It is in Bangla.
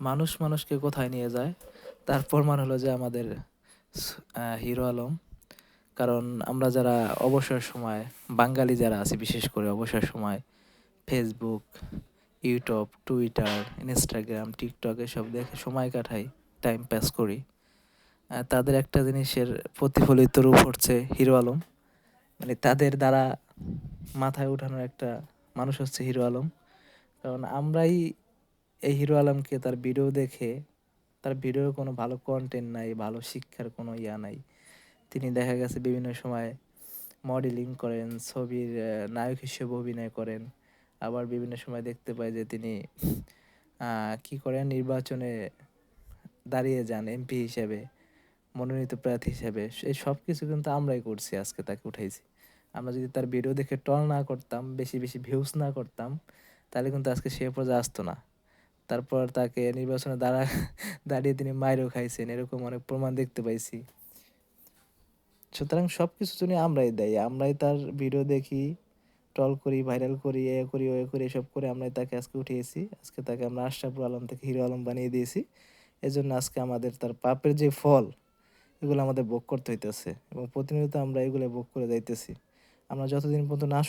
মানুষ মানুষকে কোথায় নিয়ে যায়? তার প্রমাণ হলো যে আমাদের হিরো আলম। কারণ আমরা যারা অবসর সময়, বাঙালি যারা আছে, বিশেষ করে অবসর সময় Facebook YouTube Twitter Instagram TikTok এসব দেখে সময় কাটাই টাইম পাস করি। তাদের একটা জিনিসের প্রতিফলিত রূপ হচ্ছে হিরো আলম। মানে তাদের দ্বারা মাথায় ওঠানোর একটা মানুষ হচ্ছে হিরো আলম। কারণ আমরাই এই হিরো আলমকে তার ভিডিও দেখে তার ভিডিওর কোনো ভালো কন্টেন্ট নাই, ভালো শিক্ষার কোনো ইয়া নাই। তিনি দেখা গেছে বিভিন্ন সময় মডেলিং করেন, ছবির নায়ক হিসেবে অভিনয় করেন। আবার বিভিন্ন সময় দেখতে পাই যে তিনি কি করেন, নির্বাচনে দাঁড়িয়ে যান এমপি হিসেবে, মনোনীত প্রার্থী হিসেবে। এই সব কিছু কিন্তু আমরাই করছি, আজকে তাকে উঠাইছি। আমরা যদি তার ভিডিও দেখে টল না করতাম, বেশি বেশি ভিউজ না করতাম, তাহলে কিন্তু আজকে সে পর্যায়ে আসতো না। তারপর তাকে নির্বাচনে দাঁড়া, দাঁড়িয়ে তিনি মাইরও খাইছেন, এরকম অনেক প্রমাণ দেখতে পাইছি। সুতরাং সব কিছুর জন্য আমরাই দেয়, আমরাই তার ভিডিও দেখি ট্রল করি ভাইরাল করি, এ করি ওয়ে করি, এসব করে আমরাই তাকে আজকে উঠিয়েছি। আজকে তাকে আমরা আশরাফুল আলম থেকে হিরো আলম বানিয়ে দিয়েছি। এজন্য আজকে আমাদের তার পাপের যে ফল, এগুলো আমাদের ভোগ করতে হইতেছে এবং প্রতিনিয়ত আমরা এগুলো ভোগ করে যাইতেছি। আমরা যতদিন পর্যন্ত না